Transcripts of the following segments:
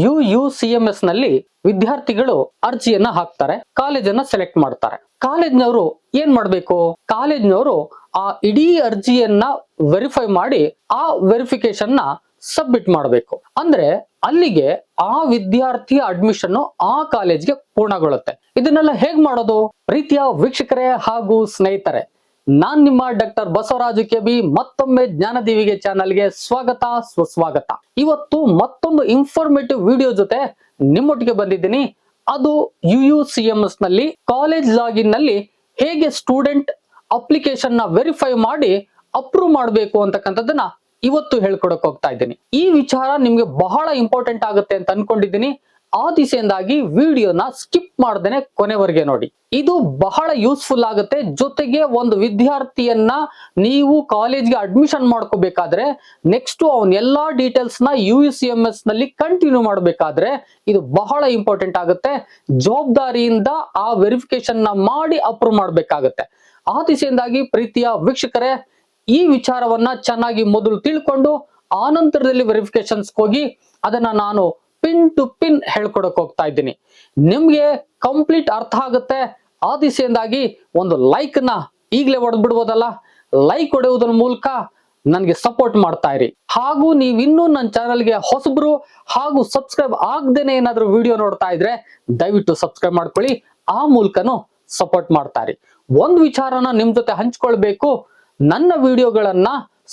You U C M ಎಸ್ನಲ್ಲಿ ವಿದ್ಯಾರ್ಥಿಗಳು ಅರ್ಜಿಯನ್ನ ಹಾಕ್ತಾರೆ, ಕಾಲೇಜನ್ನ ಸೆಲೆಕ್ಟ್ ಮಾಡ್ತಾರೆ. ಕಾಲೇಜ್ನವರು ಏನ್ ಮಾಡ್ಬೇಕು? ಕಾಲೇಜ್ನವರು ಆ ಇಡೀ ಅರ್ಜಿಯನ್ನ ವೆರಿಫೈ ಮಾಡಿ ಆ ವೆರಿಫಿಕೇಶನ್ನ ಸಬ್ಮಿಟ್ ಮಾಡಬೇಕು. ಅಂದ್ರೆ ಅಲ್ಲಿಗೆ ಆ ವಿದ್ಯಾರ್ಥಿಯ ಅಡ್ಮಿಷನ್ ಆ ಕಾಲೇಜ್ಗೆ ಪೂರ್ಣಗೊಳ್ಳುತ್ತೆ. ಇದನ್ನೆಲ್ಲ ಹೇಗ್ ಮಾಡೋದು? ರೀತಿಯ ವೀಕ್ಷಕರೇ ಹಾಗೂ ಸ್ನೇಹಿತರೆ ನಾನ್ ನಿಮ್ಮ ಡಾಕ್ಟರ್ ಬಸವರಾಜು ಕೆಬಿ, ಮತ್ತೊಮ್ಮೆ ಜ್ಞಾನದೀವಿಗೆ ಚಾನಲ್ಗೆ ಸ್ವಾಗತ ಸುಸ್ವಾಗತ ಇವತ್ತು ಮತ್ತೊಂದು ಇನ್ಫಾರ್ಮೇಟಿವ್ ವಿಡಿಯೋ ಜೊತೆ ನಿಮ್ಮೊಟ್ಟಿಗೆ ಬಂದಿದ್ದೀನಿ. ಅದು ಯು ಯು ಸಿ ಎಂ ಎಸ್ನಲ್ಲಿ ಕಾಲೇಜ್ ಲಾಗಿನ್ನಲ್ಲಿ ಹೇಗೆ ಸ್ಟೂಡೆಂಟ್ ಅಪ್ಲಿಕೇಶನ್ನ ವೆರಿಫೈ ಮಾಡಿ ಅಪ್ರೂವ್ ಮಾಡಬೇಕು ಅಂತಕ್ಕಂಥದ್ದನ್ನ ಇವತ್ತು ಹೇಳ್ಕೊಡಕ್ ಹೋಗ್ತಾ ಇದ್ದೀನಿ. ಈ ವಿಚಾರ ನಿಮ್ಗೆ ಬಹಳ ಇಂಪಾರ್ಟೆಂಟ್ ಆಗುತ್ತೆ ಅಂತ ಅನ್ಕೊಂಡಿದ್ದೀನಿ. ಆ ದಿಸೆಯಿಂದಾಗಿ ವಿಡಿಯೋನ ಸ್ಕಿಪ್ ಮಾಡ್ದೇನೆ ಕೊನೆವರೆಗೆ ನೋಡಿ. ಇದು ಬಹಳ ಯೂಸ್ಫುಲ್ ಆಗುತ್ತೆ. ಜೊತೆಗೆ ಒಂದು ವಿದ್ಯಾರ್ಥಿಯನ್ನ ನೀವು ಕಾಲೇಜ್ಗೆ ಅಡ್ಮಿಷನ್ ಮಾಡ್ಕೋಬೇಕಾದ್ರೆ ನೆಕ್ಸ್ಟ್ ಅವನ್ ಎಲ್ಲಾ ಡೀಟೇಲ್ಸ್ನ ಯು ಸಿ ಎಂ ಎಸ್ನಲ್ಲಿ ಕಂಟಿನ್ಯೂ ಮಾಡಬೇಕಾದ್ರೆ ಇದು ಬಹಳ ಇಂಪಾರ್ಟೆಂಟ್ ಆಗುತ್ತೆ. ಜವಾಬ್ದಾರಿಯಿಂದ ಆ ವೆರಿಫಿಕೇಶನ್ನ ಮಾಡಿ ಅಪ್ರೂವ್ ಮಾಡಬೇಕಾಗತ್ತೆ. ಆ ದಿಸೆಯಿಂದಾಗಿ ಪ್ರೀತಿಯ ವೀಕ್ಷಕರೇ, ಈ ವಿಚಾರವನ್ನ ಚೆನ್ನಾಗಿ ಮೊದಲು ತಿಳ್ಕೊಂಡು ಆನಂತರದಲ್ಲಿ ವೆರಿಫಿಕೇಶನ್ಸ್ ಹೋಗಿ ಅದನ್ನ ನಾನು ಪಿನ್ ಟು ಪಿನ್ ಹೇಳ್ಕೊಡಕ್ ಹೋಗ್ತಾ ಇದ್ದೀನಿ. ನಿಮ್ಗೆ ಕಂಪ್ಲೀಟ್ ಅರ್ಥ ಆಗುತ್ತೆ. ಆ ದಿಸೆಯಿಂದಾಗಿ ಒಂದು ಲೈಕ್ನ ಈಗಲೇ ಹೊಡೆದ್ ಬಿಡ್ಬೋದಲ್ಲ ಲೈಕ್ ಹೊಡೆಯುವುದರ ಮೂಲಕ ನನಗೆ ಸಪೋರ್ಟ್ ಮಾಡ್ತಾ ಇರಿ. ಹಾಗೂ ನೀವಿನ್ನೂ ನನ್ನ ಚಾನಲ್ಗೆ ಹೊಸಬ್ರು ಹಾಗೂ ಸಬ್ಸ್ಕ್ರೈಬ್ ಆಗದೇನೆ ಏನಾದರೂ ವಿಡಿಯೋ ನೋಡ್ತಾ ಇದ್ರೆ ದಯವಿಟ್ಟು ಸಬ್ಸ್ಕ್ರೈಬ್ ಮಾಡ್ಕೊಳ್ಳಿ. ಆ ಮೂಲಕನು ಸಪೋರ್ಟ್ ಮಾಡ್ತಾ ಇರಿ. ಒಂದು ವಿಚಾರನ ನಿಮ್ ಜೊತೆ ಹಂಚ್ಕೊಳ್ಬೇಕು. ನನ್ನ ವಿಡಿಯೋಗಳನ್ನ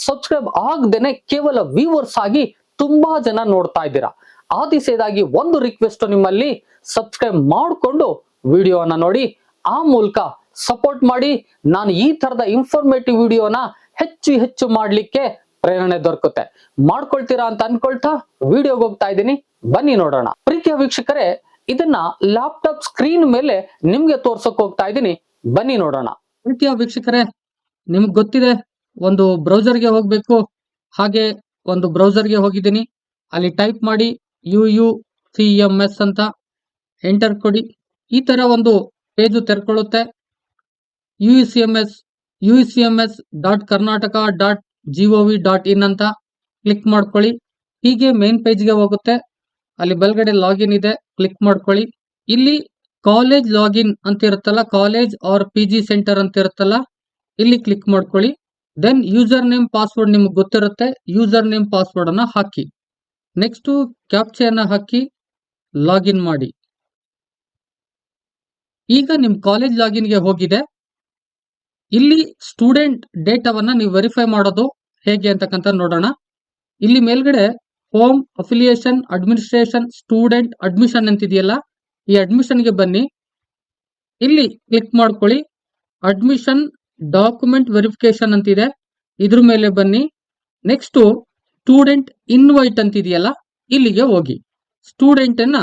ಸಬ್ಸ್ಕ್ರೈಬ್ ಆಗದೇನೆ ಕೇವಲ ವ್ಯೂವರ್ಸ್ ಆಗಿ ತುಂಬಾ ಜನ ನೋಡ್ತಾ ಇದ್ದೀರಾ. ಆ ದಿಸೆದಾಗಿ ಒಂದು ರಿಕ್ವೆಸ್ಟ್ ನಿಮ್ಮಲ್ಲಿ, ಸಬ್ಸ್ಕ್ರೈಬ್ ಮಾಡಿಕೊಂಡು ವಿಡಿಯೋನ ನೋಡಿ ಆ ಮೂಲಕ ಸಪೋರ್ಟ್ ಮಾಡಿ ನಾನು ಈ ತರದ ಇನ್ಫಾರ್ಮೇಟಿವ್ ವಿಡಿಯೋನ ಹೆಚ್ಚು ಹೆಚ್ಚು ಮಾಡಲಿಕ್ಕೆ ಪ್ರೇರಣೆ ದೊರಕುತ್ತೆ. ಮಾಡ್ಕೊಳ್ತೀರಾ ಅಂತ ಅನ್ಕೊಳ್ತಾ ವಿಡಿಯೋಗೆ ಹೋಗ್ತಾ ಇದ್ದೀನಿ. ಬನ್ನಿ ನೋಡೋಣ. ಪ್ರೀತಿಯ ವೀಕ್ಷಕರೇ, ಇದನ್ನ ಲ್ಯಾಪ್ಟಾಪ್ ಸ್ಕ್ರೀನ್ ಮೇಲೆ ನಿಮ್ಗೆ ತೋರ್ಸಕ್ ಹೋಗ್ತಾ ಇದ್ದೀನಿ. ಬನ್ನಿ ನೋಡೋಣ. ಪ್ರೀತಿಯ ವೀಕ್ಷಕರೇ, ನಿಮ್ಗೆ ಗೊತ್ತಿದೆ, ಒಂದು ಬ್ರೌಸರ್ಗೆ ಹೋಗ್ಬೇಕು. ಹಾಗೆ ಒಂದು ಬ್ರೌಸರ್ಗೆ ಹೋಗಿದ್ದೀನಿ. ಅಲ್ಲಿ ಟೈಪ್ ಮಾಡಿ U U C M S ಅಂತ ಎಂಟರ್ ಕೊಡಿ. ಈ ತರ ಒಂದು page ತೆರ್ಕೊಳ್ಳುತ್ತೆ. U C M S U C M S dot Karnataka dot G O V dot in ಅಂತ ಕ್ಲಿಕ್ ಮಾಡ್ಕೊಳ್ಳಿ. ಹೀಗೆ ಮೇನ್ ಪೇಜ್ಗೆ ಹೋಗುತ್ತೆ. ಅಲ್ಲಿ ಬಲ್ಗಡೆ ಲಾಗಿನ್ ಇದೆ, ಕ್ಲಿಕ್ ಮಾಡ್ಕೊಳ್ಳಿ. ಇಲ್ಲಿ ಕಾಲೇಜ್ ಲಾಗಿನ್ ಅಂತ ಇರುತ್ತಲ್ಲ, college R P G centre ಅಂತ ಇರುತ್ತಲ್ಲ, ಇಲ್ಲಿ ಕ್ಲಿಕ್ ಮಾಡ್ಕೊಳ್ಳಿ. ದೆನ್ ಯೂಸರ್ ನೇಮ್ ಪಾಸ್ವರ್ಡ್ ನಿಮ್ಗೆ ಗೊತ್ತಿರುತ್ತೆ, ಯೂಸರ್ ನೇಮ್ ಪಾಸ್ವರ್ಡ್ ಅನ್ನ ಹಾಕಿ. ನೆಕ್ಸ್ಟ್ ಕ್ಯಾಪ್ಚೆಯನ್ನ ಹಾಕಿ ಲಾಗಿನ್ ಮಾಡಿ. ಈಗ ನಿಮ್ ಕಾಲೇಜ್ ಲಾಗಿನ್ಗೆ ಹೋಗಿದೆ. ಇಲ್ಲಿ ಸ್ಟೂಡೆಂಟ್ ಡೇಟಾವನ್ನ ನೀವು ವೆರಿಫೈ ಮಾಡೋದು ಹೇಗೆ ಅಂತಕ್ಕಂಥ ನೋಡೋಣ. ಇಲ್ಲಿ ಮೇಲ್ಗಡೆ home affiliation administration student admission ಅಂತಿದೆಯಲ್ಲ, ಈ ಅಡ್ಮಿಷನ್ಗೆ ಬನ್ನಿ. ಇಲ್ಲಿ ಕ್ಲಿಕ್ ಮಾಡ್ಕೊಳ್ಳಿ. ಅಡ್ಮಿಷನ್ ಡಾಕ್ಯುಮೆಂಟ್ ವೆರಿಫಿಕೇಶನ್ ಅಂತಿದೆ. ಇದ್ರ ಮೇಲೆ ಬನ್ನಿ. ನೆಕ್ಸ್ಟ್ ಸ್ಟೂಡೆಂಟ್ ಇನ್ವೈಟ್ ಅಂತಿದೆಯಲ್ಲ, ಇಲ್ಲಿಗೆ ಹೋಗಿ. ಸ್ಟೂಡೆಂಟ್ ಅನ್ನ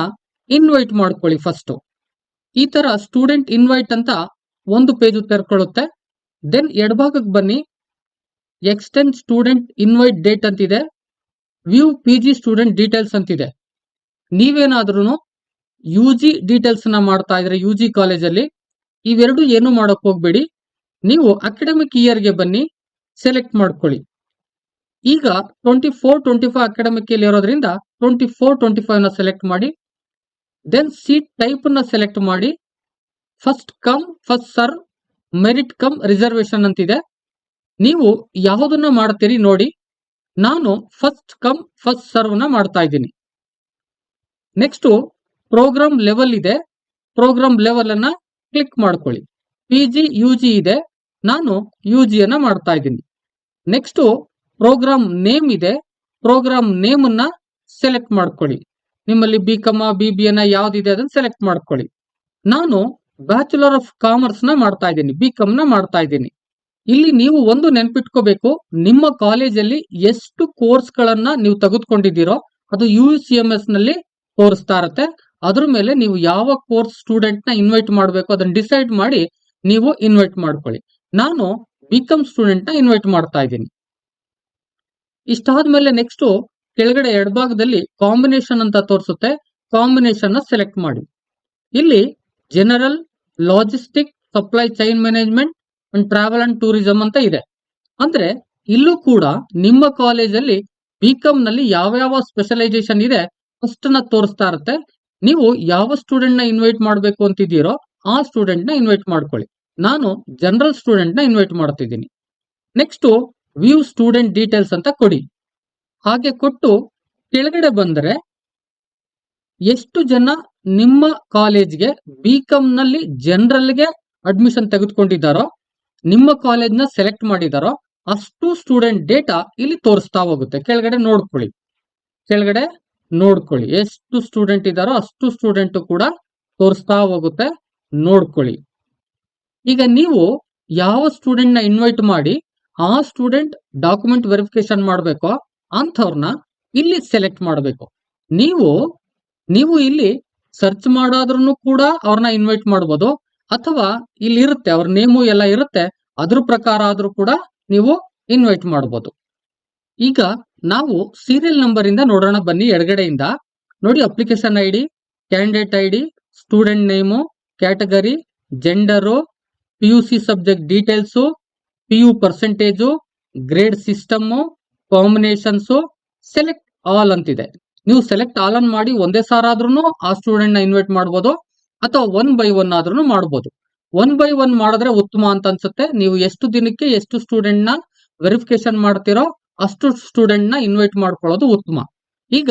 ಇನ್ವೈಟ್ ಮಾಡ್ಕೊಳ್ಳಿ ಫಸ್ಟ್ ಈ ತರ ಸ್ಟೂಡೆಂಟ್ ಇನ್ವೈಟ್ ಅಂತ ಒಂದು ಪೇಜ್ ತೆರ್ಕೊಳ್ಳುತ್ತೆ ದೆನ್ ಎಡಭಾಗಕ್ಕೆ ಬನ್ನಿ. ಎಕ್ಸ್ಟೆಂಡ್ ಸ್ಟೂಡೆಂಟ್ ಇನ್ವೈಟ್ ಡೇಟ್ ಅಂತಿದೆ. View P G student details ಅಂತಿದೆ. ನೀವೇನಾದ್ರೂ ಯು ಜಿ ಡೀಟೇಲ್ಸ್ನ ಮಾಡ್ತಾ ಇದ್ರೆ ಯು ಜಿ ಕಾಲೇಜಲ್ಲಿ ಇವೆರಡು ಏನು ಮಾಡೋಕ್ ಹೋಗ್ಬೇಡಿ. ನೀವು ಅಕಾಡೆಮಿಕ್ ಇಯರ್ಗೆ ಬನ್ನಿ ಸೆಲೆಕ್ಟ್ ಮಾಡ್ಕೊಳ್ಳಿ. ಈಗ twenty four twenty five academic year ಇರೋದ್ರಿಂದ ಟ್ವೆಂಟಿ ಫೋರ್ ಟ್ವೆಂಟಿ ಫೈವ್ನ ಸೆಲೆಕ್ಟ್ ಮಾಡಿ. ದೆನ್ ಸೀಟ್ ಟೈಪ್ನ ಸೆಲೆಕ್ಟ್ ಮಾಡಿ first come first serve merit cum reservation ಅಂತಿದೆ. ನೀವು ಯಾವುದನ್ನ ಮಾಡ್ತೀರಿ ನೋಡಿ, ನಾನು ಫಸ್ಟ್ ಕಮ್ ಫಸ್ಟ್ ಸರ್ವ್ನ ಮಾಡ್ತಾ ಇದ್ದೀನಿ. ನೆಕ್ಸ್ಟ್ ಪ್ರೋಗ್ರಾಮ್ ಲೆವೆಲ್ ಇದೆ. ಪ್ರೋಗ್ರಾಮ್ ಲೆವೆಲ್ ಅನ್ನ ಕ್ಲಿಕ್ ಮಾಡ್ಕೊಳ್ಳಿ. ಪಿ ಜಿ ಯು ಜಿ ಇದೆ. ನಾನು ಯು ಜಿ ಅನ್ನ ಮಾಡ್ತಾ ಇದ್ದೀನಿ. ನೆಕ್ಸ್ಟ್ ಪ್ರೋಗ್ರಾಮ್ ನೇಮ್ ಇದೆ. ಪ್ರೋಗ್ರಾಮ್ ನೇಮ್ ಅನ್ನ ಸೆಲೆಕ್ಟ್ ಮಾಡ್ಕೊಳ್ಳಿ. ನಿಮ್ಮಲ್ಲಿ ಬಿ ಕಮ ಬಿ ಬಿ ಎನ ಯಾವ್ದಿದೆ ಅದನ್ನ ಸೆಲೆಕ್ಟ್ ಮಾಡ್ಕೊಳ್ಳಿ. ನಾನು ಬ್ಯಾಚುಲರ್ ಆಫ್ ಕಾಮರ್ಸ್ನ ಮಾಡ್ತಾ ಇದ್ದೀನಿ ಬಿ ಕಮ್ನ ಮಾಡ್ತಾ ಇದ್ದೀನಿ. ಇಲ್ಲಿ ನೀವು ಒಂದು ನೆನ್ಪಿಟ್ಕೋಬೇಕು, ನಿಮ್ಮ ಕಾಲೇಜಲ್ಲಿ ಎಷ್ಟು ಕೋರ್ಸ್ ಗಳನ್ನ ನೀವು ತೆಗೆದುಕೊಂಡಿದ್ದೀರೋ ಅದು ಯು ಸಿ ಎಂ ಎಸ್ನಲ್ಲಿ ತೋರಿಸ್ತಾ ಇರತ್ತೆ. ಅದ್ರ ಮೇಲೆ ನೀವು ಯಾವ ಕೋರ್ಸ್ ಸ್ಟೂಡೆಂಟ್ನ ಇನ್ವೈಟ್ ಮಾಡಬೇಕು ಅದನ್ನ ಡಿಸೈಡ್ ಮಾಡಿ ನೀವು ಇನ್ವೈಟ್ ಮಾಡ್ಕೊಳ್ಳಿ. ನಾನು ಬಿಕಮ್ ಸ್ಟೂಡೆಂಟ್ನ ಇನ್ವೈಟ್ ಮಾಡ್ತಾ ಇದ್ದೀನಿ. ಇಷ್ಟಾದ್ಮೇಲೆ ನೆಕ್ಸ್ಟ್ ಕೆಳಗಡೆ ಎಡಭಾಗದಲ್ಲಿ ಕಾಂಬಿನೇಷನ್ ಅಂತ ತೋರಿಸುತ್ತೆ. ಕಾಂಬಿನೇಷನ್ ಸೆಲೆಕ್ಟ್ ಮಾಡಿ. ಇಲ್ಲಿ general logistic supply chain management and travel and tourism ಅಂತ ಇದೆ. ಅಂದ್ರೆ ಇಲ್ಲೂ ಕೂಡ ನಿಮ್ಮ ಕಾಲೇಜಲ್ಲಿ ಬಿಕಾಮ್ನಲ್ಲಿ ಯಾವ ಯಾವ ಸ್ಪೆಷಲೈಸೇಷನ್ ಇದೆ ಫಸ್ಟ್ನ ತೋರಿಸ್ತಾ ಇರುತ್ತೆ. ನೀವು ಯಾವ ಸ್ಟೂಡೆಂಟ್ನ ಇನ್ವೈಟ್ ಮಾಡಬೇಕು ಅಂತಿದ್ದೀರೋ ಆ ಸ್ಟೂಡೆಂಟ್ನ ಇನ್ವೈಟ್ ಮಾಡ್ಕೊಳ್ಳಿ. ನಾನು ಜನರಲ್ ಸ್ಟೂಡೆಂಟ್ನ ಇನ್ವೈಟ್ ಮಾಡ್ತಿದ್ದೀನಿ. ನೆಕ್ಸ್ಟ್ ವ್ಯೂ ಸ್ಟೂಡೆಂಟ್ ಡೀಟೇಲ್ಸ್ ಅಂತ ಕೊಡಿ. ಹಾಗೆ ಕೊಟ್ಟು ಕೆಳಗಡೆ ಬಂದರೆ ಎಷ್ಟು ಜನ ನಿಮ್ಮ ಕಾಲೇಜ್ಗೆ ಬಿ ನಲ್ಲಿ ಜನರಲ್ಗೆ ಅಡ್ಮಿಷನ್ ತೆಗೆದುಕೊಂಡಿದ್ದಾರೋ, ನಿಮ್ಮ ಕಾಲೇಜ್ನ ಸೆಲೆಕ್ಟ್ ಮಾಡಿದಾರೋ ಅಷ್ಟು ಸ್ಟೂಡೆಂಟ್ ಡೇಟಾ ಇಲ್ಲಿ ತೋರಿಸ್ತಾ ಹೋಗುತ್ತೆ. ಕೆಳಗಡೆ ನೋಡ್ಕೊಳ್ಳಿ. ಕೆಳಗಡೆ ನೋಡ್ಕೊಳ್ಳಿ. ಎಷ್ಟು ಸ್ಟೂಡೆಂಟ್ ಇದ್ದಾರೋ ಅಷ್ಟು ಸ್ಟೂಡೆಂಟ್ ಕೂಡ ತೋರಿಸ್ತಾ ಹೋಗುತ್ತೆ. ನೋಡ್ಕೊಳ್ಳಿ. ಈಗ ನೀವು ಯಾವ ಸ್ಟೂಡೆಂಟ್ನ ಇನ್ವೈಟ್ ಮಾಡಿ ಆ ಸ್ಟೂಡೆಂಟ್ ಡಾಕ್ಯುಮೆಂಟ್ ವೆರಿಫಿಕೇಶನ್ ಮಾಡಬೇಕೋ ಅಂಥವ್ರನ್ನ ಇಲ್ಲಿ ಸೆಲೆಕ್ಟ್ ಮಾಡಬೇಕು. ನೀವು ನೀವು ಇಲ್ಲಿ ಸರ್ಚ್ ಮಾಡಾದ್ರೂ ಕೂಡ ಅವ್ರನ್ನ ಇನ್ವೈಟ್ ಮಾಡ್ಬೋದು. ಅಥವಾ ಇಲ್ಲಿ ಇರುತ್ತೆ, ಅವ್ರ ನೇಮು ಎಲ್ಲ ಇರುತ್ತೆ. ಅದ್ರ ಪ್ರಕಾರ ಆದ್ರೂ ಕೂಡ ನೀವು ಇನ್ವೈಟ್ ಮಾಡ್ಬೋದು. ಈಗ ನಾವು ಸೀರಿಯಲ್ ನಂಬರ್ ಇಂದ ನೋಡೋಣ ಬನ್ನಿ ಎಡಗಡೆಯಿಂದ. ನೋಡಿ application I D candidate I D student name category gender P U C subject details P U percentage grade system combinations select all ಅಂತಿದೆ. ನೀವು ಸೆಲೆಕ್ಟ್ ಆಲ್ ಅನ್ ಮಾಡಿ ಒಂದೇ ಸಾರ ಆದ್ರೂ ಆ ಸ್ಟೂಡೆಂಟ್ನ ಇನ್ವೈಟ್ ಮಾಡ್ಬೋದು ಅಥವಾ ಒನ್ ಬೈ ಒನ್ ಆದ್ರೂ ಮಾಡ್ಬೋದು. ಒನ್ ಬೈ ಒನ್ ಮಾಡಿದ್ರೆ ಉತ್ತಮ ಅಂತ ಅನ್ಸುತ್ತೆ. ನೀವು ಎಷ್ಟು ದಿನಕ್ಕೆ ಎಷ್ಟು ಸ್ಟೂಡೆಂಟ್ನ ವೆರಿಫಿಕೇಶನ್ ಮಾಡ್ತಿರೋ ಅಷ್ಟು ಸ್ಟೂಡೆಂಟ್ನ ಇನ್ವೈಟ್ ಮಾಡ್ಕೊಳ್ಳೋದು ಉತ್ತಮ. ಈಗ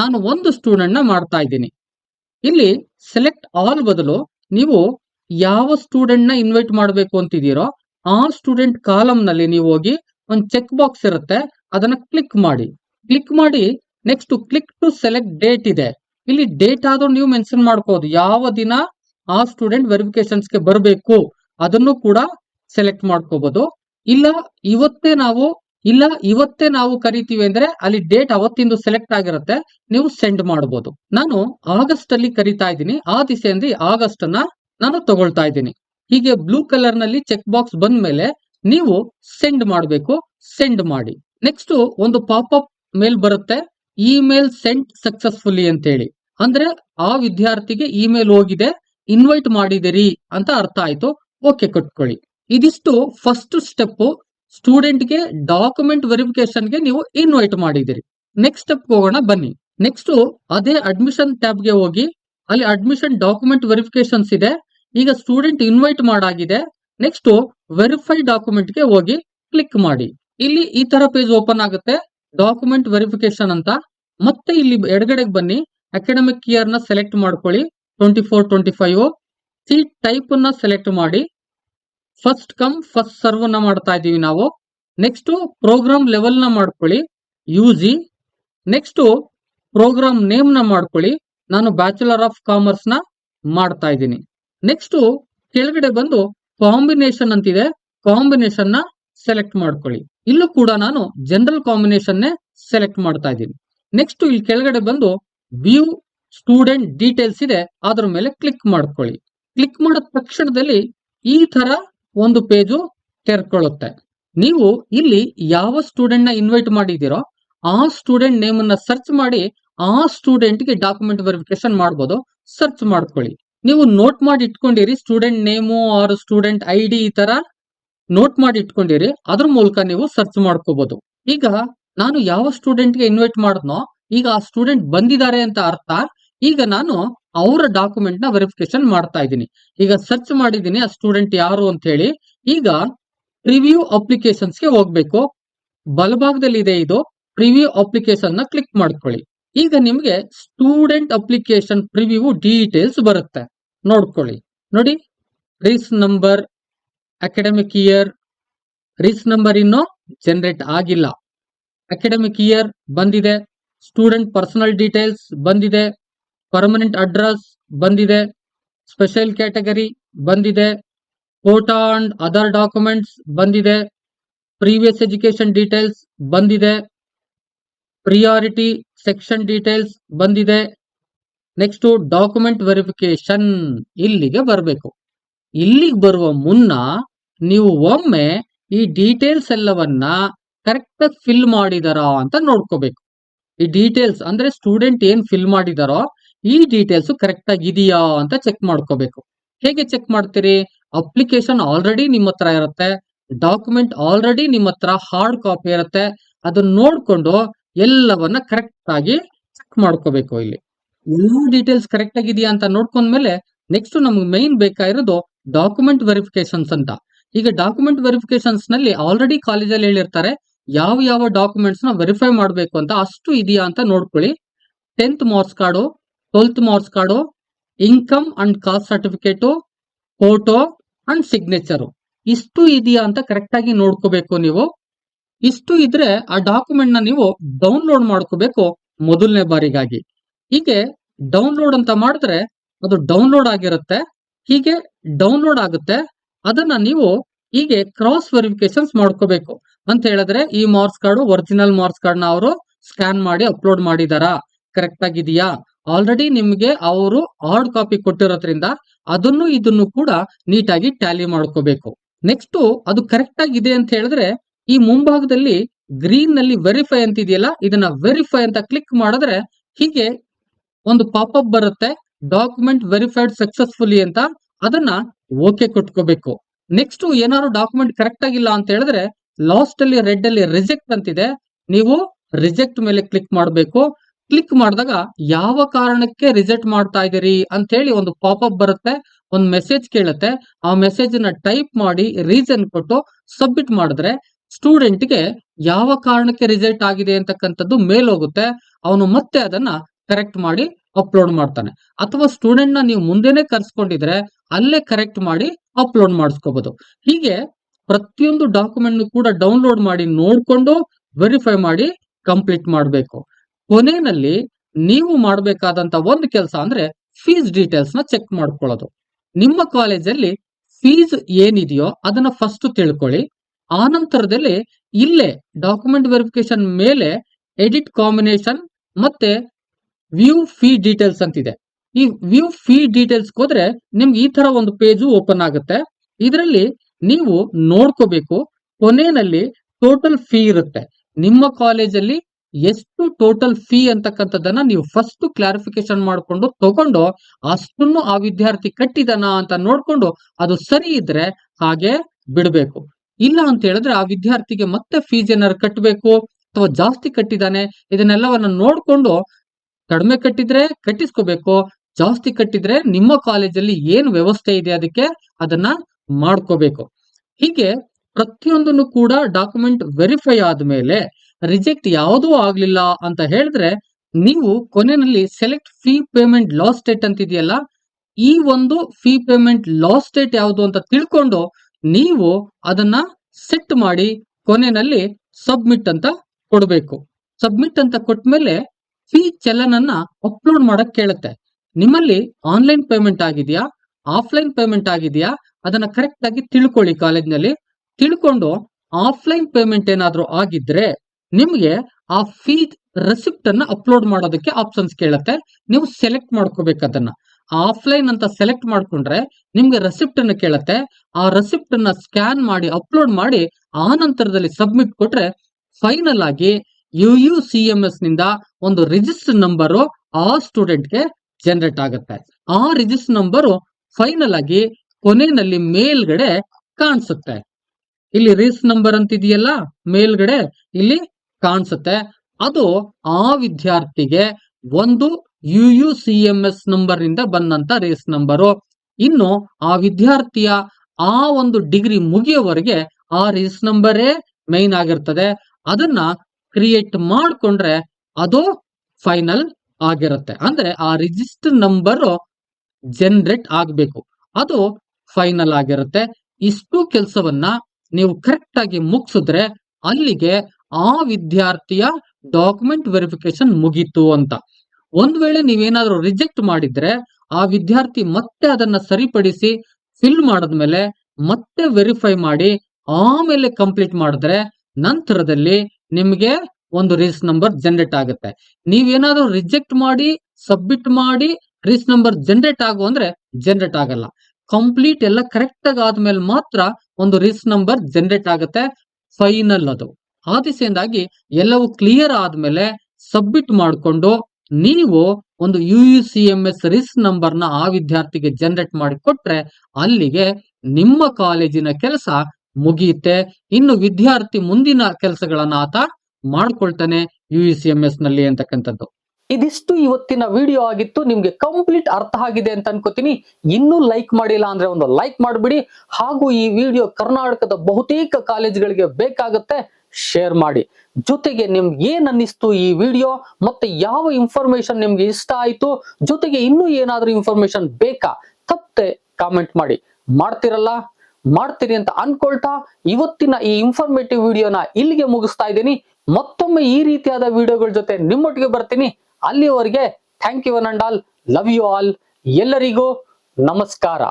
ನಾನು ಒಂದು ಸ್ಟೂಡೆಂಟ್ನ ಮಾಡ್ತಾ ಇದ್ದೀನಿ. ಇಲ್ಲಿ ಸೆಲೆಕ್ಟ್ ಆಲ್ ಬದಲು ನೀವು ಯಾವ ಸ್ಟೂಡೆಂಟ್ನ ಇನ್ವೈಟ್ ಮಾಡಬೇಕು ಅಂತಿದ್ದೀರೋ ಆ ಸ್ಟೂಡೆಂಟ್ ಕಾಲಮ್ನಲ್ಲಿ ನೀವು ಹೋಗಿ ಒಂದು ಚೆಕ್ ಬಾಕ್ಸ್ ಇರುತ್ತೆ. ಅದನ್ನ ಕ್ಲಿಕ್ ಮಾಡಿ. ಕ್ಲಿಕ್ ಮಾಡಿ next click to select date ಇದೆ. ಇಲ್ಲಿ ಡೇಟ್ ಆದ್ರೂ ನೀವು ಮೆನ್ಷನ್ ಮಾಡ್ಕೋದು ಯಾವ ದಿನ ಆ ಸ್ಟೂಡೆಂಟ್ ವೆರಿಫಿಕೇಶನ್ಸ್ಗೆ ಬರಬೇಕು ಅದನ್ನು ಕೂಡ ಸೆಲೆಕ್ಟ್ ಮಾಡ್ಕೋಬಹುದು ಇಲ್ಲ, ಇವತ್ತೇ ನಾವು, ಇಲ್ಲ, ಇವತ್ತೇ ನಾವು ಕರಿತೀವಿ ಅಂದ್ರೆ ಅಲ್ಲಿ ಡೇಟ್ ಅವತ್ತಿಂದು ಸೆಲೆಕ್ಟ್ ಆಗಿರುತ್ತೆ, ನೀವು ಸೆಂಡ್ ಮಾಡಬಹುದು ನಾನು ಆಗಸ್ಟ್ ಅಲ್ಲಿ ಕರಿತಾ ಇದ್ದೀನಿ. ಆ ದಿಸೆಯಲ್ಲಿ ಆಗಸ್ಟ್ ಅನ್ನ ನಾನು ತಗೊಳ್ತಾ ಇದ್ದೀನಿ. ಹೀಗೆ ಬ್ಲೂ ಕಲರ್ನಲ್ಲಿ ಚೆಕ್ ಬಾಕ್ಸ್ ಬಂದ ಮೇಲೆ ನೀವು ಸೆಂಡ್ ಮಾಡಬೇಕು. ಸೆಂಡ್ ಮಾಡಿ. ನೆಕ್ಸ್ಟ್ ಒಂದು ಪಾಪ್ಅಪ್ ಮೇಲ್ ಬರುತ್ತೆ. ಇಮೇಲ್ ಸೆಂಡ್ ಸಕ್ಸಸ್ಫುಲಿ ಅಂತ ಹೇಳಿ ಅಂದ್ರೆ ಆ ವಿದ್ಯಾರ್ಥಿಗೆ ಇಮೇಲ್ ಹೋಗಿದೆ ಇನ್ವೈಟ್ ಮಾಡಿದಿರಿ ಅಂತ ಅರ್ಥ ಆಯ್ತು. ಓಕೆ ಕೊಟ್ಕೊಳ್ಳಿ. ಇದಿಷ್ಟು ಫಸ್ಟ್ ಸ್ಟೆಪ್ ಸ್ಟೂಡೆಂಟ್ಗೆ ಡಾಕ್ಯುಮೆಂಟ್ ವೆರಿಫಿಕೇಶನ್ಗೆ ನೀವು ಇನ್ವೈಟ್ ಮಾಡಿದಿರಿ. ನೆಕ್ಸ್ಟ್ ಸ್ಟೆಪ್ ಹೋಗೋಣ, ಬನ್ನಿ. ನೆಕ್ಸ್ಟ್ ಅದೇ ಅಡ್ಮಿಷನ್ ಟ್ಯಾಬ್ಗೆ ಹೋಗಿ, ಅಲ್ಲಿ ಅಡ್ಮಿಷನ್ ಡಾಕ್ಯುಮೆಂಟ್ ವೆರಿಫಿಕೇಶನ್ಸ್ ಇದೆ. ಈಗ ಸ್ಟೂಡೆಂಟ್ ಇನ್ವೈಟ್ ಮಾಡಾಗಿದೆ. ನೆಕ್ಸ್ಟ್ ವೆರಿಫೈ ಡಾಕ್ಯುಮೆಂಟ್ಗೆ ಹೋಗಿ ಕ್ಲಿಕ್ ಮಾಡಿ. ಇಲ್ಲಿ ಈ ತರ ಪೇಜ್ ಓಪನ್ ಆಗುತ್ತೆ. ಡಾಕ್ಯುಮೆಂಟ್ ವೆರಿಫಿಕೇಶನ್ ಅಂತ. ಮತ್ತೆ ಇಲ್ಲಿ ಎಡಗಡೆಗೆ ಬನ್ನಿ. ಅಕಾಡೆಮಿಕ್ ಇಯರ್ನ ಸೆಲೆಕ್ಟ್ ಮಾಡ್ಕೊಳ್ಳಿ. Twenty four twenty five seat ಟೈಪ್ನ select ಮಾಡಿ. ಫಸ್ಟ್ ಕಮ್ ಫಸ್ಟ್ ಸರ್ವ್ನ ಮಾಡ್ತಾ ಇದೀವಿ ನಾವು. ನೆಕ್ಸ್ಟ್ ಪ್ರೋಗ್ರಾಮ್ ಲೆವೆಲ್ನ ಮಾಡ್ಕೊಳ್ಳಿ. ಯು ಜಿ ನೆಕ್ಸ್ಟ್ ಪ್ರೋಗ್ರಾಮ್ ನೇಮ್ನ ಮಾಡ್ಕೊಳ್ಳಿ. ನಾನು ಬ್ಯಾಚುಲರ್ ಆಫ್ ಕಾಮರ್ಸ್ನ ಮಾಡ್ತಾ ಇದ್ದೀನಿ. ನೆಕ್ಸ್ಟ್ ಕೆಳಗಡೆ ಬಂದು ಕಾಂಬಿನೇಷನ್ ಅಂತಿದೆ. ಕಾಂಬಿನೇಷನ್ನ ಸೆಲೆಕ್ಟ್ ಮಾಡ್ಕೊಳ್ಳಿ. ಇಲ್ಲೂ ಕೂಡ ನಾನು ಜನರಲ್ ಕಾಂಬಿನೇಷನ್ ನೇ ಸೆಲೆಕ್ಟ್ ಮಾಡ್ತಾ ಇದ್ದೀನಿ. ನೆಕ್ಸ್ಟ್ ಇಲ್ಲಿ ಕೆಳಗಡೆ ಬಂದು ವ್ಯೂ ಸ್ಟೂಡೆಂಟ್ ಡೀಟೇಲ್ಸ್ ಇದೆ. ಅದ್ರ ಮೇಲೆ ಕ್ಲಿಕ್ ಮಾಡ್ಕೊಳ್ಳಿ. ಕ್ಲಿಕ್ ಮಾಡಿದ ತಕ್ಷಣದಲ್ಲಿ ಈ ತರ ಒಂದು ಪೇಜು ತೆರ್ಕೊಳ್ಳುತ್ತೆ. ನೀವು ಇಲ್ಲಿ ಯಾವ ಸ್ಟೂಡೆಂಟ್ನ ಇನ್ವೈಟ್ ಮಾಡಿದ್ದೀರೋ ಆ ಸ್ಟೂಡೆಂಟ್ ನೇಮ್ ಅನ್ನ ಸರ್ಚ್ ಮಾಡಿ ಆ ಸ್ಟೂಡೆಂಟ್ಗೆ ಡಾಕ್ಯುಮೆಂಟ್ ವೆರಿಫಿಕೇಶನ್ ಮಾಡ್ಬೋದು. ಸರ್ಚ್ ಮಾಡ್ಕೊಳ್ಳಿ. ನೀವು ನೋಟ್ ಮಾಡಿ ಇಟ್ಕೊಂಡಿರಿ student name or student I D ಈ ತರ ನೋಟ್ ಮಾಡಿ ಇಟ್ಕೊಂಡಿರಿ, ಅದ್ರ ಮೂಲಕ ನೀವು ಸರ್ಚ್ ಮಾಡ್ಕೋಬಹುದು ಈಗ ನಾನು ಯಾವ ಸ್ಟೂಡೆಂಟ್ಗೆ ಇನ್ವೈಟ್ ಮಾಡಿದ್ನೋ, ಈಗ ಆ ಸ್ಟೂಡೆಂಟ್ ಬಂದಿದ್ದಾರೆ ಅಂತ ಅರ್ಥ, ಈಗ ನಾನು ಅವರ ಡಾಕ್ಯುಮೆಂಟ್ನ ವೆರಿಫಿಕೇಶನ್ ಮಾಡ್ತಾ ಇದ್ದೀನಿ. ಈಗ ಸರ್ಚ್ ಮಾಡಿದ್ದೀನಿ ಆ ಸ್ಟೂಡೆಂಟ್ ಯಾರು ಅಂತ ಹೇಳಿ, ಈಗ ಪ್ರಿವ್ಯೂ ಅಪ್ಲಿಕೇಶನ್ಸ್ಗೆ ಹೋಗ್ಬೇಕು. ಬಲಭಾಗದಲ್ಲಿ ಇದೆ ಇದು ಪ್ರಿವ್ಯೂ ಅಪ್ಲಿಕೇಶನ್ನ ಕ್ಲಿಕ್ ಮಾಡ್ಕೊಳ್ಳಿ. ಈಗ ನಿಮ್ಗೆ ಸ್ಟೂಡೆಂಟ್ ಅಪ್ಲಿಕೇಶನ್ ಪ್ರಿವ್ಯೂ ಡೀಟೇಲ್ಸ್ ಬರುತ್ತೆ. ನೋಡ್ಕೊಳ್ಳಿ. ನೋಡಿ ರೀಸ್ ನಂಬರ್ ಅಕಾಡೆಮಿಕ್ ಇಯರ್ ರೀಸ್ ನಂಬರ್ ಇನ್ನು ಜನರೇಟ್ ಆಗಿಲ್ಲ. ಅಕಾಡೆಮಿಕ್ ಇಯರ್ ಬಂದಿದೆ ಸ್ಟೂಡೆಂಟ್ ಪರ್ಸನಲ್ ಡೀಟೇಲ್ಸ್ ಬಂದಿದೆ ಪರ್ಮನೆಂಟ್ ಅಡ್ರೆಸ್ ಬಂದಿದೆ ಸ್ಪೆಷಲ್ ಕ್ಯಾಟಗರಿ ಬಂದಿದೆ ಫೋಟೋ ಅಂಡ್ ಅದರ್ ಡಾಕ್ಯುಮೆಂಟ್ಸ್ ಬಂದಿದೆ ಪ್ರೀವಿಯಸ್ ಎಜುಕೇಶನ್ ಡೀಟೇಲ್ಸ್ ಬಂದಿದೆ ಪ್ರಿಯಾರಿಟಿ ಸೆಕ್ಷನ್ ಡೀಟೇಲ್ಸ್ ಬಂದಿದೆ ನೆಕ್ಸ್ಟ್ ಡಾಕ್ಯುಮೆಂಟ್ ವೆರಿಫಿಕೇಶನ್ ಇಲ್ಲಿಗೆ ಬರಬೇಕು. ಇಲ್ಲಿಗೆ ಬರುವ ಮುನ್ನ ನೀವು ಒಮ್ಮೆ ಈ ಡೀಟೇಲ್ಸ್ ಎಲ್ಲವನ್ನ ಕರೆಕ್ಟ್ ಫಿಲ್ ಮಾಡಿದಾರಾ ಅಂತ ನೋಡ್ಕೋಬೇಕು. ಈ ಡೀಟೇಲ್ಸ್ ಅಂದ್ರೆ ಸ್ಟೂಡೆಂಟ್ ಏನ್ ಫಿಲ್ ಮಾಡಿದಾರೋ ಈ ಡೀಟೇಲ್ಸ್ ಕರೆಕ್ಟ್ ಆಗಿ ಇದೆಯಾ ಅಂತ ಚೆಕ್ ಮಾಡ್ಕೋಬೇಕು. ಹೇಗೆ ಚೆಕ್ ಮಾಡ್ತೀರಿ? ಅಪ್ಲಿಕೇಶನ್ ಆಲ್ರೆಡಿ ನಿಮ್ಮ ಹತ್ರ ಇರುತ್ತೆ. ಡಾಕ್ಯುಮೆಂಟ್ ಆಲ್ರೆಡಿ ನಿಮ್ಮ ಹತ್ರ ಹಾರ್ಡ್ ಕಾಪಿ ಇರುತ್ತೆ. ಅದನ್ನ ನೋಡ್ಕೊಂಡು ಎಲ್ಲವನ್ನ ಕರೆಕ್ಟ್ ಆಗಿ ಚೆಕ್ ಮಾಡ್ಕೋಬೇಕು ಇಲ್ಲಿ. ಎಲ್ಲ ಡೀಟೇಲ್ಸ್ ಕರೆಕ್ಟ್ ಆಗಿದೆಯಾ ಅಂತ ನೋಡ್ಕೊಂಡ್ಮೇಲೆ ನೆಕ್ಸ್ಟ್ ನಮ್ಗೆ ಮೈನ್ ಬೇಕಾಗಿರೋದು ಡಾಕ್ಯುಮೆಂಟ್ ವೆರಿಫಿಕೇಶನ್ಸ್ ಅಂತ. ಈಗ ಡಾಕ್ಯುಮೆಂಟ್ ವೆರಿಫಿಕೇಶನ್ಸ್ನಲ್ಲಿ ಆಲ್ರೆಡಿ ಕಾಲೇಜಲ್ಲಿ ಹೇಳಿರ್ತಾರೆ, ಯಾವ ಯಾವ ಡಾಕ್ಯುಮೆಂಟ್ಸ್ನ ವೆರಿಫೈ ಮಾಡಬೇಕು ಅಂತ ಅಷ್ಟು ಇದೆಯಾ ಅಂತ ನೋಡ್ಕೊಳ್ಳಿ. Tenth marks card twelfth marks card income and caste certificate photo and signature ಇಷ್ಟು ಇದೆಯಾ ಅಂತ ಕರೆಕ್ಟ್ ಆಗಿ ನೋಡ್ಕೋಬೇಕು ನೀವು. ಇಷ್ಟು ಇದ್ರೆ ಆ ಡಾಕ್ಯುಮೆಂಟ್ನ ನೀವು ಡೌನ್ಲೋಡ್ ಮಾಡ್ಕೋಬೇಕು ಮೊದಲನೇ ಬಾರಿಗಾಗಿ. ಹೀಗೆ ಡೌನ್ಲೋಡ್ ಅಂತ ಮಾಡಿದ್ರೆ ಅದು ಡೌನ್ಲೋಡ್ ಆಗಿರುತ್ತೆ. ಹೀಗೆ ಡೌನ್ಲೋಡ್ ಆಗುತ್ತೆ. ಅದನ್ನ ನೀವು ಹೀಗೆ ಕ್ರಾಸ್ ವೆರಿಫಿಕೇಶನ್ಸ್ ಮಾಡ್ಕೋಬೇಕು. ಅಂತ ಹೇಳಿದ್ರೆ ಈ ಮಾರ್ಕ್ಸ್ ಕಾರ್ಡ್ ಒರಿಜಿನಲ್ ಮಾರ್ಕ್ಸ್ ಕಾರ್ಡ್ನ ಅವರು ಸ್ಕ್ಯಾನ್ ಮಾಡಿ ಅಪ್ಲೋಡ್ ಮಾಡಿದಾರಾ? ಕರೆಕ್ಟ್ ಆಗಿದೆಯಾ? ಆಲ್ರೆಡಿ ನಿಮ್ಗೆ ಅವರು ಹಾರ್ಡ್ ಕಾಪಿ ಕೊಟ್ಟಿರೋದ್ರಿಂದ ಅದನ್ನು ಇದನ್ನು ಕೂಡ ನೀಟಾಗಿ ಟ್ಯಾಲಿ ಮಾಡ್ಕೋಬೇಕು. ನೆಕ್ಸ್ಟ್ ಅದು ಕರೆಕ್ಟ್ ಆಗಿದೆ ಅಂತ ಹೇಳಿದ್ರೆ ಈ ಮುಂಭಾಗದಲ್ಲಿ ಗ್ರೀನ್ನಲ್ಲಿ ವೆರಿಫೈ ಅಂತ ಇದೆಯಲ್ಲ ಇದನ್ನ ವೆರಿಫೈ ಅಂತ ಕ್ಲಿಕ್ ಮಾಡಿದ್ರೆ ಹೀಗೆ ಒಂದು ಪಾಪ್ ಅಪ್ ಬರುತ್ತೆ. ಡಾಕ್ಯುಮೆಂಟ್ ವೆರಿಫೈಡ್ ಸಕ್ಸಸ್ಫುಲಿ ಅಂತ ಅದನ್ನ ಓಕೆ ಕೊಟ್ಕೋಬೇಕು. ನೆಕ್ಸ್ಟ್ ಏನಾದ್ರು ಡಾಕ್ಯುಮೆಂಟ್ ಕರೆಕ್ಟ್ ಆಗಿಲ್ಲ ಅಂತ ಹೇಳಿದ್ರೆ ಲಾಸ್ಟ್ ಅಲ್ಲಿ ರೆಡ್ ಅಲ್ಲಿ ರಿಜೆಕ್ಟ್ ಅಂತಿದೆ. ನೀವು ರಿಜೆಕ್ಟ್ ಮೇಲೆ ಕ್ಲಿಕ್ ಮಾಡಬೇಕು. ಕ್ಲಿಕ್ ಮಾಡಿದಾಗ ಯಾವ ಕಾರಣಕ್ಕೆ ರಿಜೆಕ್ಟ್ ಮಾಡ್ತಾ ಇದ್ದೀರಿ ಅಂತ ಹೇಳಿ ಒಂದು ಪಾಪಪ್ ಬರುತ್ತೆ, ಒಂದು ಮೆಸೇಜ್ ಕೇಳುತ್ತೆ. ಆ ಮೆಸೇಜ್ನ ಟೈಪ್ ಮಾಡಿ ರೀಸನ್ ಕೊಟ್ಟು ಸಬ್ಮಿಟ್ ಮಾಡಿದ್ರೆ ಸ್ಟೂಡೆಂಟ್ಗೆ ಯಾವ ಕಾರಣಕ್ಕೆ ರಿಜೆಕ್ಟ್ ಆಗಿದೆ ಅಂತಕ್ಕಂಥದ್ದು ಮೇಲ್ ಹೋಗುತ್ತೆ. ಅವನು ಮತ್ತೆ ಅದನ್ನ ಕರೆಕ್ಟ್ ಮಾಡಿ ಅಪ್ಲೋಡ್ ಮಾಡ್ತಾನೆ. ಅಥವಾ ಸ್ಟೂಡೆಂಟ್ನ ನೀವು ಮುಂದೆನೆ ಕರ್ಸ್ಕೊಂಡಿದ್ರೆ ಅಲ್ಲೇ ಕರೆಕ್ಟ್ ಮಾಡಿ ಅಪ್ಲೋಡ್ ಮಾಡಿಸ್ಕೋಬಹುದು ಹೀಗೆ ಪ್ರತಿಯೊಂದು ಡಾಕ್ಯುಮೆಂಟ್ ಕೂಡ ಡೌನ್ಲೋಡ್ ಮಾಡಿ ನೋಡ್ಕೊಂಡು ವೆರಿಫೈ ಮಾಡಿ ಕಂಪ್ಲೀಟ್ ಮಾಡಬೇಕು. ಕೊನೆಯಲ್ಲಿ ನೀವು ಮಾಡಬೇಕಾದಂತ ಒಂದು ಕೆಲಸ ಅಂದ್ರೆ ಫೀಸ್ ಡೀಟೇಲ್ಸ್ನ ಚೆಕ್ ಮಾಡ್ಕೊಳ್ಳೋದು. ನಿಮ್ಮ ಕಾಲೇಜಲ್ಲಿ ಫೀಸ್ ಏನಿದೆಯೋ ಅದನ್ನ ಫಸ್ಟ್ ತಿಳ್ಕೊಳ್ಳಿ. ಆ ನಂತರದಲ್ಲಿ ಇಲ್ಲೇ ಡಾಕ್ಯುಮೆಂಟ್ ವೆರಿಫಿಕೇಶನ್ ಮೇಲೆ ಎಡಿಟ್ ಕಾಂಬಿನೇಷನ್ ಮತ್ತೆ ವ್ಯೂ ಫೀ ಡೀಟೇಲ್ಸ್ ಅಂತಿದೆ. ಈ ವ್ಯೂ ಫೀ ಡೀಟೇಲ್ಸ್ ಹೋದ್ರೆ ನಿಮ್ಗೆ ಈ ತರ ಒಂದು ಪೇಜು ಓಪನ್ ಆಗುತ್ತೆ. ಇದರಲ್ಲಿ ನೀವು ನೋಡ್ಕೋಬೇಕು, ಕೊನೆಯಲ್ಲಿ ಟೋಟಲ್ ಫೀ ಇರುತ್ತೆ. ನಿಮ್ಮ ಕಾಲೇಜಲ್ಲಿ ಎಷ್ಟು ಟೋಟಲ್ ಫೀ ಅಂತಕ್ಕಂಥದ್ದನ್ನ ನೀವು ಫಸ್ಟ್ ಕ್ಲಾರಿಫಿಕೇಶನ್ ಮಾಡ್ಕೊಂಡು, ತಗೊಂಡು ಅಷ್ಟನ್ನು ಆ ವಿದ್ಯಾರ್ಥಿ ಕಟ್ಟಿದನ ಅಂತ ನೋಡ್ಕೊಂಡು ಅದು ಸರಿ ಇದ್ರೆ ಹಾಗೆ ಬಿಡಬೇಕು. ಇಲ್ಲ ಅಂತ ಹೇಳಿದ್ರೆ ಆ ವಿದ್ಯಾರ್ಥಿಗೆ ಮತ್ತೆ ಫೀಸ್ ಏನಾದ್ರು ಕಟ್ಟಬೇಕು ಅಥವಾ ಜಾಸ್ತಿ ಕಟ್ಟಿದಾನೆ, ಇದನ್ನೆಲ್ಲವನ್ನ ನೋಡ್ಕೊಂಡು ಕಡಿಮೆ ಕಟ್ಟಿದ್ರೆ ಕಟ್ಟಿಸ್ಕೋಬೇಕು ಜಾಸ್ತಿ ಕಟ್ಟಿದ್ರೆ ನಿಮ್ಮ ಕಾಲೇಜಲ್ಲಿ ಏನು ವ್ಯವಸ್ಥೆ ಇದೆ ಅದಕ್ಕೆ ಅದನ್ನ ಮಾಡ್ಕೋಬೇಕು. ಹೀಗೆ ಪ್ರತಿಯೊಂದನ್ನು ಕೂಡ ಡಾಕ್ಯುಮೆಂಟ್ ವೆರಿಫೈ ಆದ್ಮೇಲೆ ರಿಜೆಕ್ಟ್ ಯಾವುದೂ ಆಗ್ಲಿಲ್ಲ ಅಂತ ಹೇಳಿದ್ರೆ ನೀವು ಕೊನೆಯಲ್ಲಿ select fee payment last date ಅಂತ ಇದೆಯಲ್ಲ ಈ ಒಂದು ಫೀ ಪೇಮೆಂಟ್ ಲಾಸ್ ಡೇಟ್ ಯಾವುದು ಅಂತ ತಿಳ್ಕೊಂಡು ನೀವು ಅದನ್ನ ಸೆಟ್ ಮಾಡಿ ಕೊನೆಯಲ್ಲಿ ಸಬ್ಮಿಟ್ ಅಂತ ಕೊಡಬೇಕು. ಸಬ್ಮಿಟ್ ಅಂತ ಕೊಟ್ಟ ಮೇಲೆ ಫೀ ಚಲನನ್ನ ಅಪ್ಲೋಡ್ ಮಾಡಕ್ ಕೇಳುತ್ತೆ. ನಿಮ್ಮಲ್ಲಿ ಆನ್ಲೈನ್ ಪೇಮೆಂಟ್ ಆಗಿದೆಯಾ? ಆಫ್ಲೈನ್ ಪೇಮೆಂಟ್ ಆಗಿದೆಯಾ? ಅದನ್ನ ಕರೆಕ್ಟ್ ಆಗಿ ತಿಳ್ಕೊಳ್ಳಿ ಕಾಲೇಜ್ನಲ್ಲಿ ತಿಳ್ಕೊಂಡು ಆಫ್ಲೈನ್ ಪೇಮೆಂಟ್ ಏನಾದ್ರೂ ಆಗಿದ್ರೆ ನಿಮ್ಗೆ ಆ ಫೀ ರೆಸಿಪ್ಟ್ ಅನ್ನ ಅಪ್ಲೋಡ್ ಮಾಡೋದಕ್ಕೆ ಆಪ್ಷನ್ಸ್ ಕೇಳುತ್ತೆ. ನೀವು ಸೆಲೆಕ್ಟ್ ಮಾಡ್ಕೋಬೇಕು ಅದನ್ನ ಆಫ್ಲೈನ್ ಅಂತ ಸೆಲೆಕ್ಟ್ ಮಾಡ್ಕೊಂಡ್ರೆ ನಿಮ್ಗೆ ರೆಸಿಪ್ಟ್ ಅನ್ನ ಕೇಳುತ್ತೆ. ಆ ರೆಸಿಪ್ಟ್ ಅನ್ನ ಸ್ಕ್ಯಾನ್ ಮಾಡಿ ಅಪ್ಲೋಡ್ ಮಾಡಿ, ಆ ನಂತರದಲ್ಲಿ ಸಬ್ಮಿಟ್ ಕೊಟ್ರೆ ಫೈನಲ್ ಆಗಿ ಯು ಯು ಸಿ ಎಂ ಎಸ್ನಿಂದ ಒಂದು ರಿಜಿಸ್ಟರ್ ನಂಬರು ಆ ಸ್ಟೂಡೆಂಟ್ಗೆ ಜನರೇಟ್ ಆಗುತ್ತೆ. ಆ ರಿಜಿಸ್ಟರ್ ನಂಬರು ಫೈನಲ್ ಆಗಿ ಕೊನೆಯಲ್ಲಿ ಮೇಲ್ಗಡೆ ಕಾಣಿಸುತ್ತೆ. ಇಲ್ಲಿ ರಿಸ್ ನಂಬರ್ ಅಂತ ಇದೆಯಲ್ಲ ಮೇಲ್ಗಡೆ ಇಲ್ಲಿ ಕಾಣಿಸುತ್ತೆ. ಅದು ಆ ವಿದ್ಯಾರ್ಥಿಗೆ ಒಂದು U U C M S ನಂಬರ್ನಿಂದ ಬಂದಂತ ರೇಸ್ ನಂಬರು ಇನ್ನು ಆ ವಿದ್ಯಾರ್ಥಿಯ ಆ ಒಂದು ಡಿಗ್ರಿ ಮುಗಿಯೋವರೆಗೆ ಆ ರೇಸ್ ನಂಬರೇ ಮೈನ್ ಆಗಿರ್ತದೆ. ಅದನ್ನ ಕ್ರಿಯೇಟ್ ಮಾಡ್ಕೊಂಡ್ರೆ ಅದು ಫೈನಲ್ ಆಗಿರುತ್ತೆ. ಅಂದ್ರೆ ಆ ರಿಜಿಸ್ಟರ್ ನಂಬರ್ ಜನರೇಟ್ ಆಗಬೇಕು. ಅದು ಫೈನಲ್ ಆಗಿರುತ್ತೆ. ಇಷ್ಟು ಕೆಲಸವನ್ನ ನೀವು ಕರೆಕ್ಟ್ ಆಗಿ ಮುಗಿಸಿದ್ರೆ ಅಲ್ಲಿಗೆ ಆ ವಿದ್ಯಾರ್ಥಿಯ ಡಾಕ್ಯುಮೆಂಟ್ ವೆರಿಫಿಕೇಶನ್ ಮುಗೀತು ಅಂತ. ಒಂದ್ ವೇಳೆ ನೀವೇನಾದ್ರೂ ರಿಜೆಕ್ಟ್ ಮಾಡಿದ್ರೆ ಆ ವಿದ್ಯಾರ್ಥಿ ಮತ್ತೆ ಅದನ್ನ ಸರಿಪಡಿಸಿ ಫಿಲ್ ಮಾಡಿದ್ಮೇಲೆ ಮತ್ತೆ ವೆರಿಫೈ ಮಾಡಿ ಆಮೇಲೆ ಕಂಪ್ಲೀಟ್ ಮಾಡಿದ್ರೆ ನಂತರದಲ್ಲಿ ನಿಮ್ಗೆ ಒಂದು ರೀಲ್ಸ್ ನಂಬರ್ ಜನರೇಟ್ ಆಗುತ್ತೆ. ನೀವೇನಾದ್ರೂ ರಿಜೆಕ್ಟ್ ಮಾಡಿ ಸಬ್ಮಿಟ್ ಮಾಡಿ ರೀಸ್ ನಂಬರ್ ಜನರೇಟ್ ಆಗು ಅಂದ್ರೆ ಜನರೇಟ್ ಆಗಲ್ಲ. ಕಂಪ್ಲೀಟ್ ಎಲ್ಲ ಕರೆಕ್ಟ್ ಆಗಿ ಆದ್ಮೇಲೆ ಮಾತ್ರ ಒಂದು ರೀಸ್ ನಂಬರ್ ಜನರೇಟ್ ಆಗುತ್ತೆ ಫೈನಲ್ ಅದು. ಆ ದಿಸೆಯಿಂದಾಗಿ ಎಲ್ಲವೂ ಕ್ಲಿಯರ್ ಆದ್ಮೇಲೆ ಸಬ್ಮಿಟ್ ಮಾಡಿಕೊಂಡು ನೀವು ಒಂದು U U C M S ರಿಸ್ ನಂಬರ್ನ ಆ ವಿದ್ಯಾರ್ಥಿಗೆ ಜನರೇಟ್ ಮಾಡಿ ಕೊಟ್ರೆ ಅಲ್ಲಿಗೆ ನಿಮ್ಮ ಕಾಲೇಜಿನ ಕೆಲಸ ಮುಗಿಯುತ್ತೆ. ಇನ್ನು ವಿದ್ಯಾರ್ಥಿ ಮುಂದಿನ ಕೆಲಸಗಳನ್ನ ಆತ ಮಾಡ್ಕೊಳ್ತಾನೆ ಯು ಸಿ ಎಂ ಎಸ್ನಲ್ಲಿ ಅಂತಕ್ಕಂಥದ್ದು. ಇದಿಷ್ಟು ಇವತ್ತಿನ ವಿಡಿಯೋ ಆಗಿತ್ತು. ನಿಮ್ಗೆ ಕಂಪ್ಲೀಟ್ ಅರ್ಥ ಆಗಿದೆ ಅಂತ ಅನ್ಕೋತೀನಿ. ಇನ್ನೂ ಲೈಕ್ ಮಾಡಿಲ್ಲ ಅಂದ್ರೆ ಒಂದು ಲೈಕ್ ಮಾಡ್ಬಿಡಿ. ಹಾಗೂ ಈ ವಿಡಿಯೋ ಕರ್ನಾಟಕದ ಬಹುತೇಕ ಕಾಲೇಜ್ಗಳಿಗೆ ಬೇಕಾಗುತ್ತೆ ಶೇರ್ ಮಾಡಿ. ಜೊತೆಗೆ ನಿಮ್ಗೆ ಏನ್ ಅನ್ನಿಸ್ತು ಈ ವಿಡಿಯೋ ಮತ್ತೆ ಯಾವ ಇನ್ಫಾರ್ಮೇಶನ್ ನಿಮ್ಗೆ ಇಷ್ಟ ಆಯ್ತು? ಜೊತೆಗೆ ಇನ್ನೂ ಏನಾದ್ರೂ ಇನ್ಫಾರ್ಮೇಶನ್ ಬೇಕಾ? ತಪ್ಪದೆ ಕಾಮೆಂಟ್ ಮಾಡಿ. ಮಾಡ್ತಿರಲ್ಲ? ಮಾಡ್ತೀರಿ ಅಂತ ಅನ್ಕೊಳ್ತಾ ಇವತ್ತಿನ ಈ ಇನ್ಫಾರ್ಮೇಟಿವ್ ವಿಡಿಯೋನ ಇಲ್ಲಿಗೆ ಮುಗಿಸ್ತಾ ಇದ್ದೀನಿ. ಮತ್ತೊಮ್ಮೆ ಈ ರೀತಿಯಾದ ವಿಡಿಯೋಗಳ ಜೊತೆ ನಿಮ್ಮೊಟ್ಟಿಗೆ ಬರ್ತೀನಿ. ಅಲ್ಲಿಯವರೆಗೆ thank you and all love you all ಎಲ್ಲರಿಗೂ ನಮಸ್ಕಾರ.